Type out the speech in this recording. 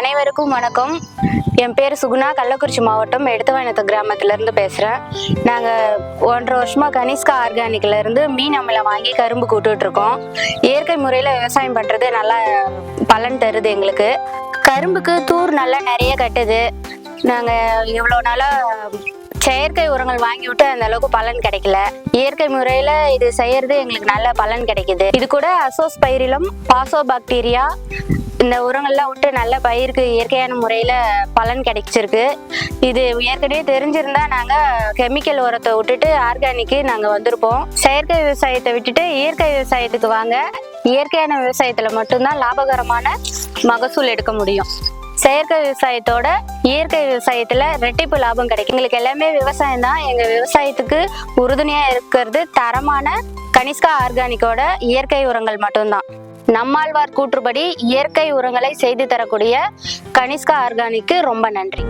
அனைவருக்கும் வணக்கம். என் பேர் சுகுணா. கள்ளக்குறிச்சி மாவட்டம் எடுத்தவாயனத்து கிராமத்துலேருந்து பேசுகிறேன் நாங்கள் ஒன்றரை வருஷமாக கனிஷ்கா ஆர்கானிக்லேருந்து மீன் அமிலம் வாங்கி கரும்பு கூட்டுட்ருக்கோம். இயற்கை முறையில் விவசாயம் பண்ணுறது நல்லா பலன் தருது எங்களுக்கு. கரும்புக்கு தூர் நல்லா நிறைய கட்டுது. நாங்கள் இவ்வளோ நாளாக செயற்கை உரங்கள் வாங்கி விட்டு அந்த அளவுக்கு பலன் கிடைக்கல. இயற்கை முறையில இது செய்யறது எங்களுக்கு நல்ல பலன் கிடைக்குது. இது கூட அசோஸ் பயிரிலும் பாசோ பாக்டீரியா இந்த உரங்கள்லாம் விட்டு நல்ல பயிருக்கு இயற்கையான முறையில் பலன் கிடைச்சிருக்கு. இது ஏற்கனவே தெரிஞ்சிருந்தா நாங்கள் கெமிக்கல் உரத்தை விட்டுட்டு ஆர்கானிக்கு நாங்கள் வந்திருப்போம். செயற்கை விவசாயத்தை விட்டுட்டு இயற்கை விவசாயத்துக்கு வாங்க. இயற்கையான விவசாயத்தில் மட்டும்தான் லாபகரமான மகசூல் எடுக்க முடியும். செயற்கை விவசாயத்தோட இயற்கை விவசாயத்துல ரெட்டிப்பு லாபம் கிடைக்கும். எங்களுக்கு எல்லாமே விவசாயம் தான். எங்க விவசாயத்துக்கு உறுதுணையா இருக்கிறது தரமான கனிஷ்கா ஆர்கானிக்கோட இயற்கை உரங்கள் மட்டும்தான். நம்மாழ்வார் கூற்றுப்படி இயற்கை உரங்களை செய்து தரக்கூடிய கனிஷ்கா ஆர்கானிக்கு ரொம்ப நன்றி.